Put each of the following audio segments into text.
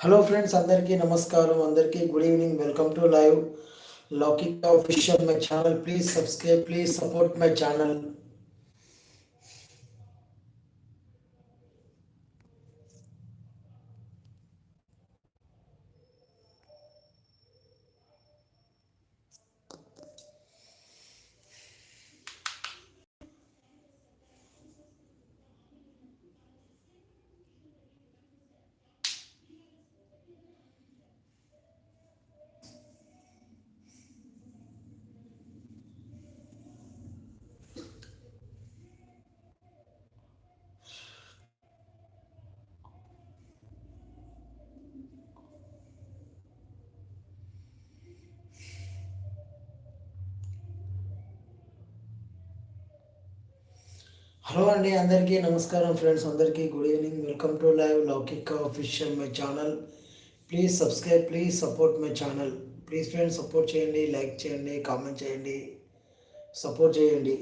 Hello friends అందరికీ నమస్కారం అందరికీ good evening welcome to live Loukik official my channel please subscribe please support my channel hello అండి అందరికీ నమస్కారం ఫ్రెండ్స్ అందరికీ good evening. Welcome to live Loukika official my channel please subscribe please support my channel please friends support చేయండి like చేయండి comment చేయండి support చేయండి.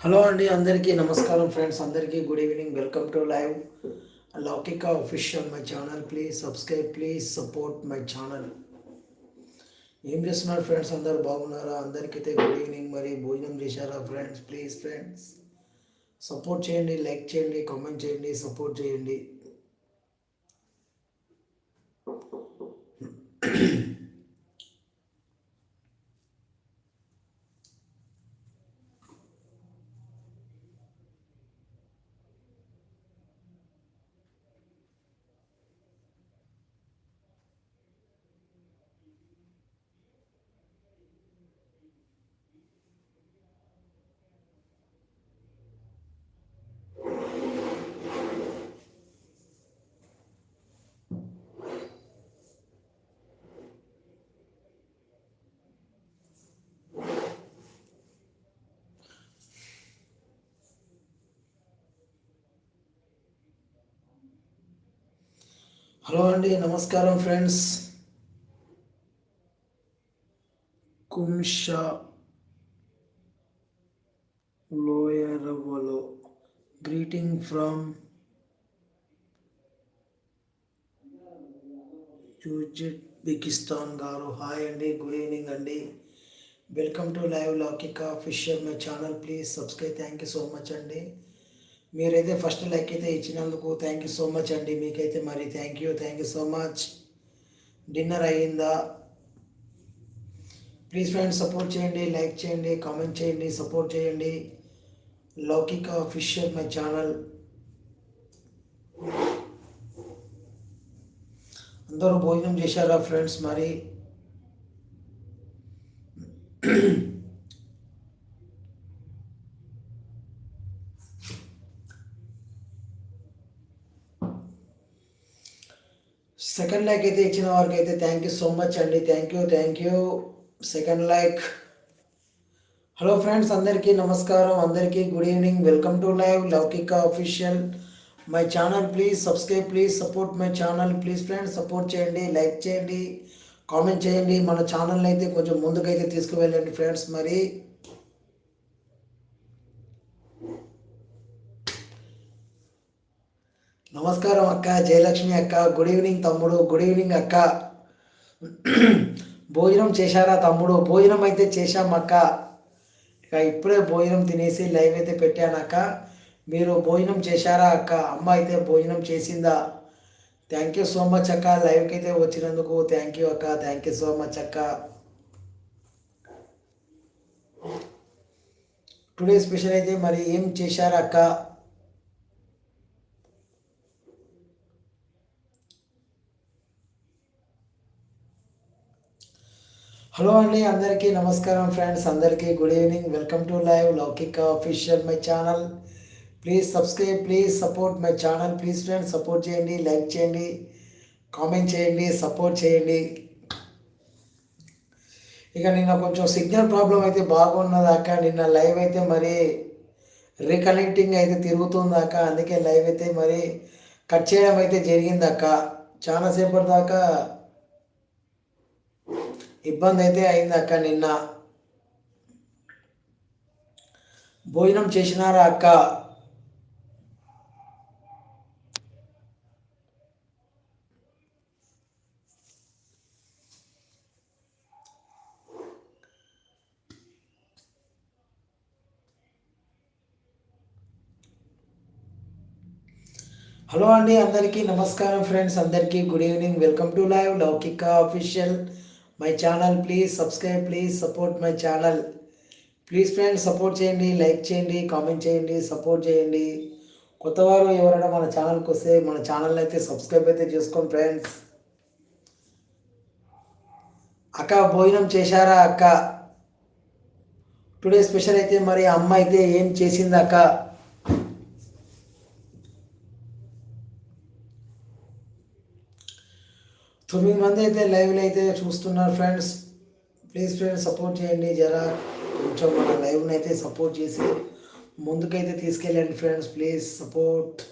Hello అండి అందరికీ నమస్కారం ఫ్రెండ్స్ అందరికీ good evening welcome to live Loukika official my channel. Please subscribe please support my channel. ఏం చేస్తున్నారు ఫ్రెండ్స్? అందరు బాగున్నారా? అందరికైతే గుడ్ ఈవినింగ్. మరి భోజనం చేశారా ఫ్రెండ్స్? ప్లీజ్ ఫ్రెండ్స్ సపోర్ట్ చేయండి లైక్ చేయండి కామెంట్ చేయండి సపోర్ట్ చేయండి. హలో అండి నమస్కారం ఫ్రెండ్స్. కుంష లోయరవలో గ్రీటింగ్ ఫ్రమ్ యూజిబెకిస్తాన్ గారు. హాయ్ అండి గుడ్ ఈవినింగ్ అండి. Welcome to live Loukika official my channel. Please subscribe. Thank you so much అండి. మీరైతే ఫస్ట్ లైక్ అయితే ఇచ్చినందుకు థ్యాంక్ యూ సో మచ్ అండి. మీకైతే మరి thank you thank you so much dinner అయ్యిందా? ప్లీజ్ ఫ్రెండ్స్ సపోర్ట్ చేయండి లైక్ చేయండి కామెంట్ చేయండి సపోర్ట్ చేయండి. లౌకిక అఫీషియల్ మై ఛానల్ అందరూ భోజనం చేశారా ఫ్రెండ్స్ మరి? సెకండ్ లైక్ అయితే ఇచ్చిన వారికి అయితే థ్యాంక్ యూ సో మచ్ అండి. Thank you thank you second like hello friends అందరికీ నమస్కారం అందరికీ good evening welcome to live Loukika official my channel please subscribe please support my channel please friends support చేయండి like చేయండి comment చేయండి. మన ఛానల్ని అయితే కొంచెం ముందుకైతే తీసుకువెళ్ళండి ఫ్రెండ్స్ మరి. నమస్కారం అక్క జయలక్ష్మి అక్క గుడ్ ఈవినింగ్ తమ్ముడు గుడ్ ఈవినింగ్ అక్క. భోజనం చేశారా తమ్ముడు? భోజనం అయితే చేశాం అక్క. ఇక ఇప్పుడే భోజనం తినేసి లైవ్ అయితే పెట్టానక్క మీరు భోజనం చేశారా అక్క? అమ్మ అయితే భోజనం చేసిందా? థ్యాంక్ యూ సో మచ్ అక్క. లైవ్కి అయితే వచ్చినందుకు థ్యాంక్ యూ అక్క. థ్యాంక్ యూ సో మచ్ అక్క. టుడే స్పెషల్ అయితే మరి ఏం చేశారా అక్క? హలో అండి అందరికీ నమస్కారం ఫ్రెండ్స్ అందరికీ good evening. Welcome to live Loukika official my channel. Please subscribe please support my channel. Please friends support చేయండి లైక్ చేయండి కామెంట్ చేయండి సపోర్ట్ చేయండి. ఇక నిన్న కొంచెం సిగ్నల్ ప్రాబ్లం అయితే బాగున్నదాక నిన్న లైవ్ అయితే మరి రీకనెక్టింగ్ అయితే తిరుగుతుందాక అందుకే లైవ్ అయితే మరి కట్ చేయడం అయితే జరిగిందక్క చాలాసేపటి దాకా ఇబ్బంది అయితే అయింది అక్క నిన్న. భోజనం చేసినారా అక్క? హలో అండి అందరికీ నమస్కారం ఫ్రెండ్స్ అందరికీ good evening. Welcome to live Loukika official my channel please subscribe please support my channel please friends support చేయండి లైక్ చేయండి కామెంట్ చేయండి సపోర్ట్ చేయండి. కొత్తవారు ఎవరైనా మన ఛానల్కి వస్తే మన ఛానల్ అయితే సబ్స్క్రైబ్ అయితే చేసుకోండి ఫ్రెండ్స్ అక్క భోజనం చేశారా అక్క? టుడే స్పెషల్ అయితే మరి అమ్మ అయితే ఏం చేసింది అక్క? తొమ్మిది మంది అయితే లైవ్లు అయితే చూస్తున్నారు ఫ్రెండ్స్ ప్లీజ్ ఫ్రెండ్స్ సపోర్ట్ చేయండి. జరా కొంచెం మన లైవ్ని అయితే సపోర్ట్ చేసి ముందుకైతే తీసుకెళ్ళండి ఫ్రెండ్స్ ప్లీజ్ సపోర్ట్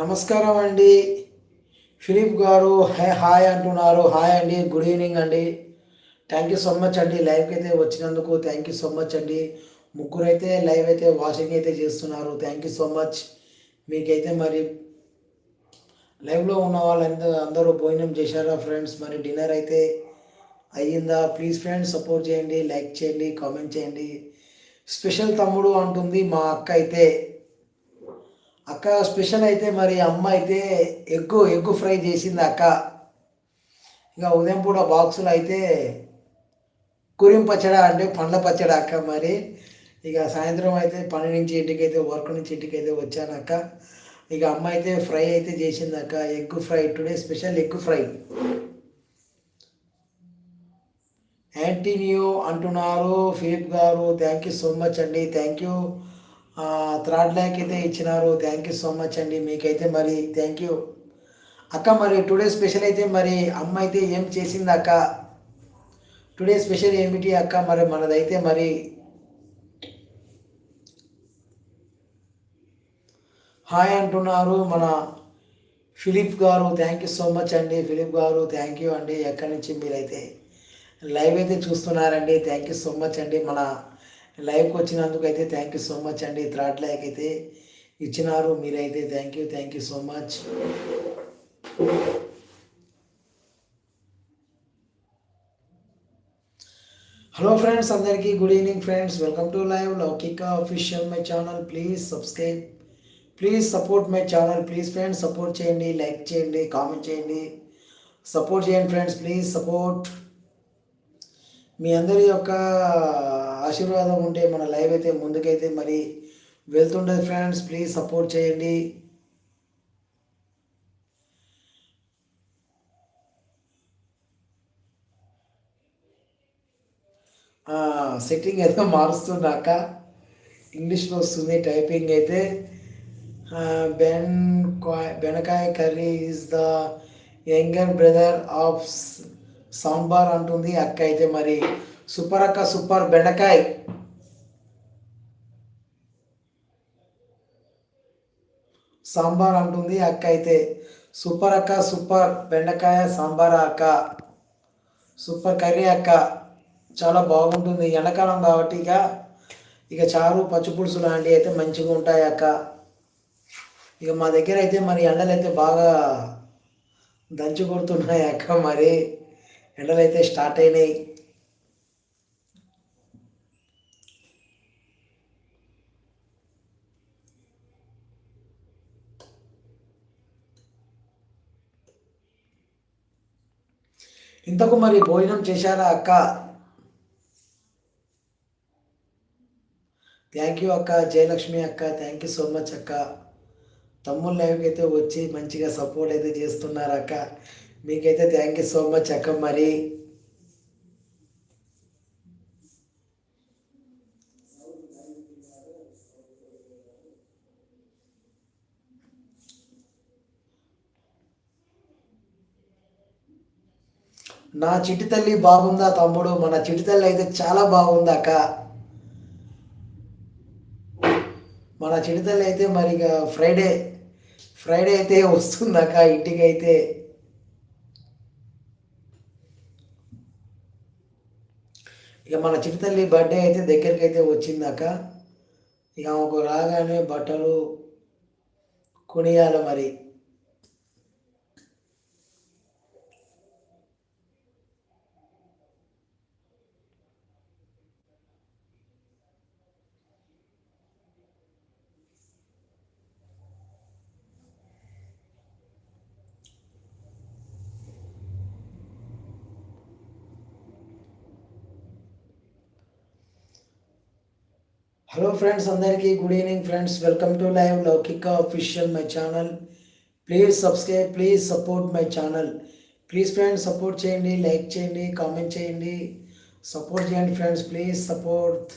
నమస్కారం అండి. ఫిలిప్ గారు హే హాయ్ అంటున్నారు. హాయ్ అండి. గుడ్ ఈవినింగ్ అండి. థ్యాంక్ యూ సో మచ్ అండి. లైవ్కి అయితే వచ్చినందుకు థ్యాంక్ యూ సో మచ్ అండి. ముగ్గురు అయితే లైవ్ అయితే వాషింగ్ అయితే చేస్తున్నారు. థ్యాంక్ యూ సో మచ్ మీకైతే మరి లైవ్లో ఉన్న వాళ్ళందరూ అందరూ భోజనం చేశారా ఫ్రెండ్స్ మరి డిన్నర్ అయితే అయ్యిందా? ప్లీజ్ ఫ్రెండ్స్ సపోర్ట్ చేయండి. లైక్ చేయండి. కామెంట్ చేయండి. స్పెషల్ తమ్ముడు అంటుంది మా అక్క అయితే. అక్క స్పెషల్ అయితే మరి అమ్మ అయితే ఎగ్గు ఎగ్గు ఫ్రై చేసింది అక్క. ఇంకా ఉదయం పూట బాక్సులు అయితే కురిం పచ్చడా అంటే పండ్ల పచ్చడా అక్క మరి. ఇక సాయంత్రం అయితే పని నుంచి ఇంటికైతే వర్క్ నుంచి ఇంటికైతే వచ్చానక్క వచ్చాను అక్క. ఇక అమ్మ అయితే ఫ్రై అయితే చేసింది అక్క. Egg fry today special egg fry. యాంటీనియో అంటున్నారు. ఫిలిప్ గారు థ్యాంక్ యూ సో మచ్ అండి. థ్యాంక్ యూ థర్డ్ ల్యాక్ అయితే ఇచ్చినారు. థ్యాంక్ యూ సో మచ్ అండి. మీకైతే మరి థ్యాంక్ యూ అక్క మరి టుడే స్పెషల్ అయితే మరి అమ్మ అయితే ఏం చేసింది అక్క? టుడే స్పెషల్ ఏమిటి అక్క? మరి మనదైతే మరి హాయ్ అంటున్నారు మన ఫిలిప్ గారు. థ్యాంక్ యూ సో మచ్ అండి. ఫిలిప్ గారు థ్యాంక్ యూ అండి. ఎక్కడి నుంచి మీరైతే లైవ్ అయితే చూస్తున్నారండి. థ్యాంక్ యూ సో మచ్ అండి. మన లైవ్కి వచ్చినందుకు అయితే థ్యాంక్ యూ సో మచ్ అండి. థ్రాట్ లైక్ అయితే ఇచ్చినారు. మీరైతే thank you thank you so much hello friends అందరికీ good evening friends welcome to live Loukika official my channel please subscribe please support my channel please friends support చేయండి like చేయండి comment చేయండి. Support చేయండి friends please support మీ అందరి యొక్క ఆశీర్వాదం ఉంటే మన లైవ్ అయితే ముందుకైతే మరి వెళ్తుండదు ఫ్రెండ్స్ ప్లీజ్ సపోర్ట్ చేయండి. సెట్టింగ్ ఏదో మారుస్తున్నాక ఇంగ్లీష్లో వస్తుంది టైపింగ్ అయితే. బెన్ బెనకాయ curry is the younger brother of sambar అంటుంది అక్క అయితే మరి. సూపర్ అక్క సూపర్ బెండకాయ. సాంబార్ అంటుంది అక్క అయితే సూపర్ అక్క సూపర్ బెండకాయ సాంబార్ అక్క. సూపర్ కర్రీ అక్క. చాలా బాగుంటుంది ఎండాకాలం కాబట్టి ఇక. ఇక చారు పచ్చిపులుసు లాంటివి అయితే మంచిగా ఉంటాయి అక్క. ఇక మా దగ్గర అయితే మరి ఎండలు అయితే బాగా దంచి కొడుతున్నాయి అక్క మరి. ఎండలు అయితే స్టార్ట్ అయినాయి. ఇంతకు మరి భోజనం చేశారా అక్క? థ్యాంక్ యూ అక్క జయలక్ష్మి అక్క థ్యాంక్ యూ సో మచ్ అక్క. తమ్ముళ్ళ లైవ్కి అయితే వచ్చి మంచిగా సపోర్ట్ అయితే చేస్తున్నారు అక్క. మీకైతే థ్యాంక్ యూ సో మచ్ అక్క మరి. నా చిట్టి తల్లి బాగుందా తమ్ముడు? మన చిట్టి తల్లి అయితే చాలా బాగుంది అక్క. మన చిట్టి తల్లి అయితే మరి ఇక ఫ్రైడే ఫ్రైడే అయితే వస్తుంది అక్క ఇంటికి అయితే. ఇక మన చిట్టి తల్లి బర్త్డే అయితే దగ్గరికి అయితే వచ్చిందాక ఇక ఆమెకు రాగానే బట్టలు కొనియాలి మరి. హలో ఫ్రెండ్స్ అందరికీ good evening friends welcome to live Loukika official my channel please subscribe please support my channel please friends support చేయండి లైక్ చేయండి కామెంట్ చేయండి. సపోర్ట్ చేయండి ఫ్రెండ్స్ ప్లీజ్ సపోర్ట్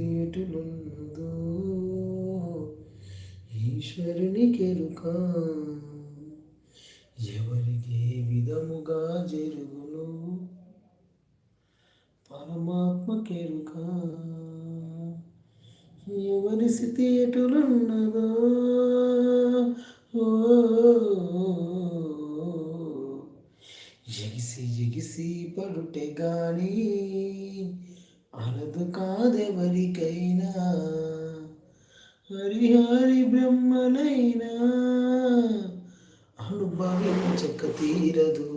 ఎటులున్నదో ఈశ్వరుని కెరుక. ఎవరికి విధముగా జరుగును? పరమాత్మ కెరుక. ఎవరి స్థితి ఎటులున్నదో? ఎగిసి ఎగిసి పడుటే గానీ అనదు కాదెవరికైనా? హరిహరి బ్రహ్మనైనా? అనుభవించక తీరదు.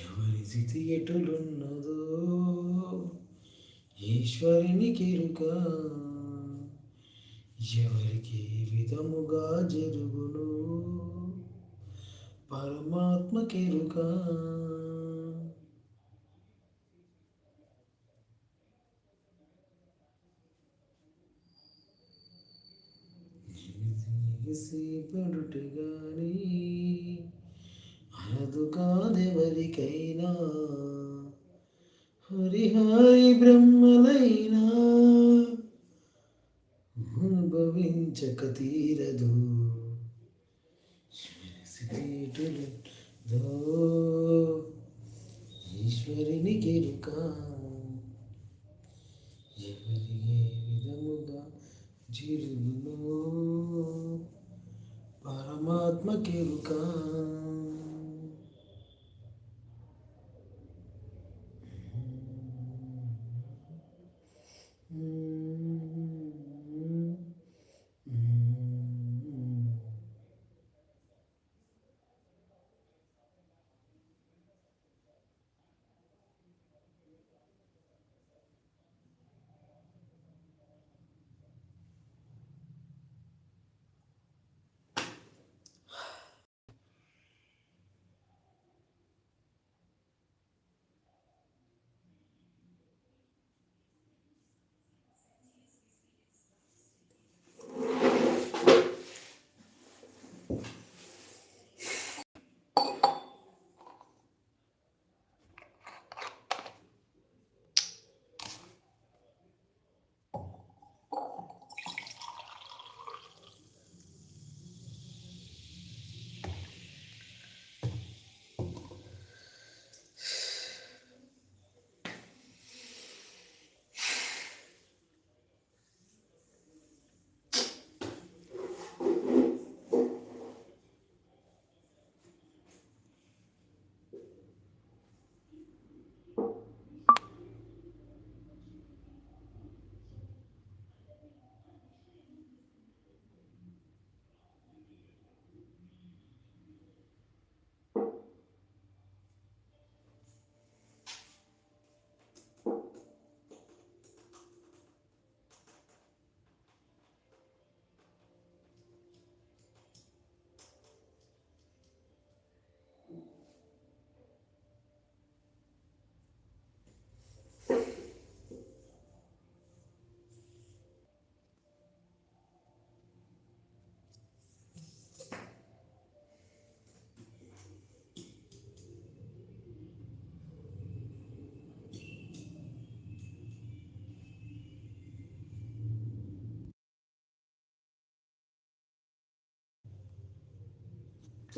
ఎవరి స్థితి ఎటులున్నదో? ఈశ్వరుని కెరుక? ఎవరికి విధముగా జరుగును? పరమాత్మ కెరుక? పడుటు గాని అలదు కాదెవరికైనా హరిహరి బ్రహ్మలైనా అనుభవించక తీరదు. దో ఈశ్వరిని కెరుక ఎవరి ఏ విధముగా జిరుగును పరమాత్మ కేలుక.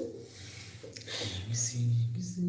ఎగిసి ఎగిసి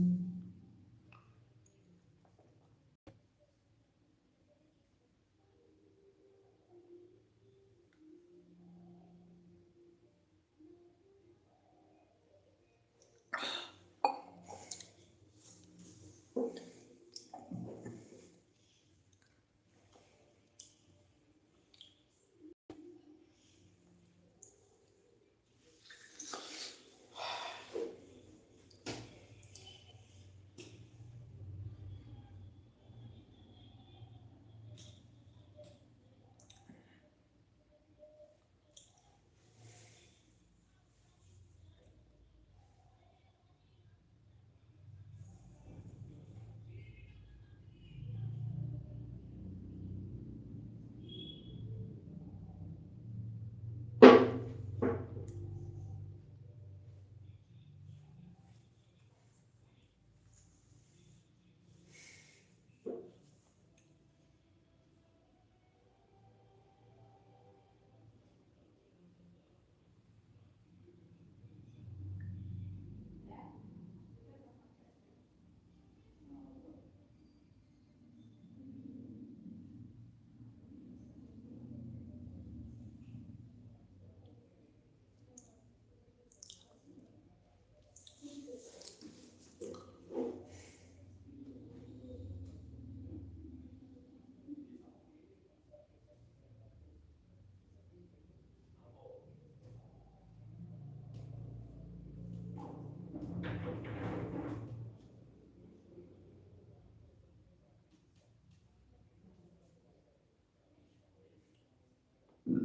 హలో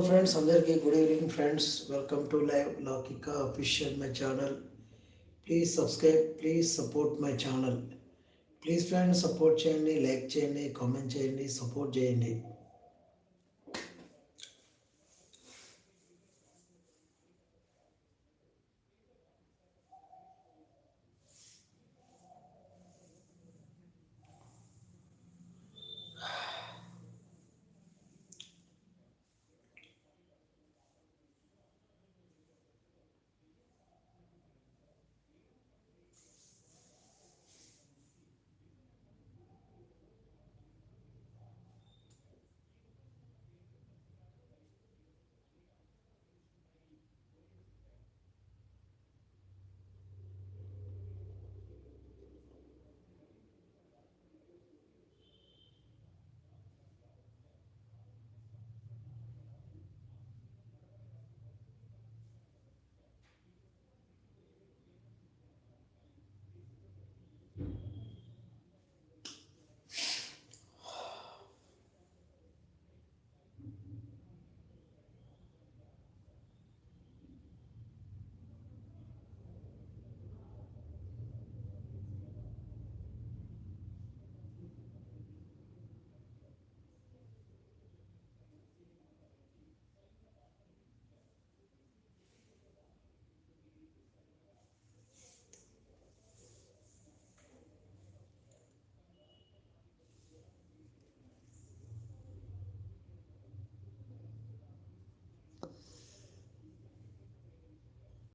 ఫ్రెండ్స్ అందరికీ good evening friends welcome to live Loukika official my channel please subscribe please support my channel please friends support చేయండి లైక్ చేయండి కామెంట్ చేయండి సపోర్ట్ చేయండి